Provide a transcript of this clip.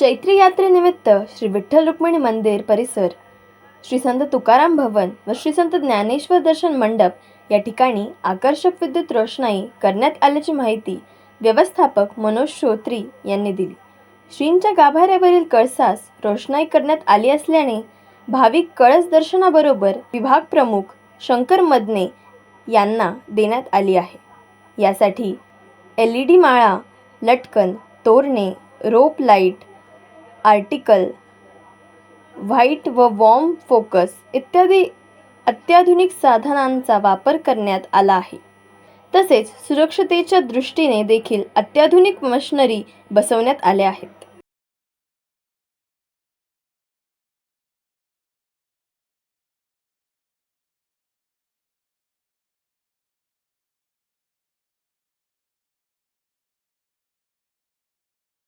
चैत्री यात्रेनिमित्त श्री विठ्ठल रुक्मिणी मंदिर परिसर श्री संत तुकाराम भवन व श्री संत ज्ञानेश्वर दर्शन मंडप या ठिकाणी आकर्षक विद्युत रोषणाई करण्यात आल्याची माहिती व्यवस्थापक मनोज श्रोत्री यांनी दिली. श्रींच्या गाभाऱ्यावरील कळसास रोषणाई करण्यात आली असल्याने भाविक कळस दर्शनाबरोबर विभाग प्रमुख शंकर मदने यांना देण्यात आली आहे. यासाठी एल ई डी माळा लटकन तोरणे रोप लाइट आर्टिकल व्हाईट व वॉर्म फोकस इत्यादी अत्याधुनिक साधनांचा वापर करण्यात आला आहे. तसेच सुरक्षतेच्या दृष्टीने देखील अत्याधुनिक मशनरी बसवण्यात आल्या आहेत.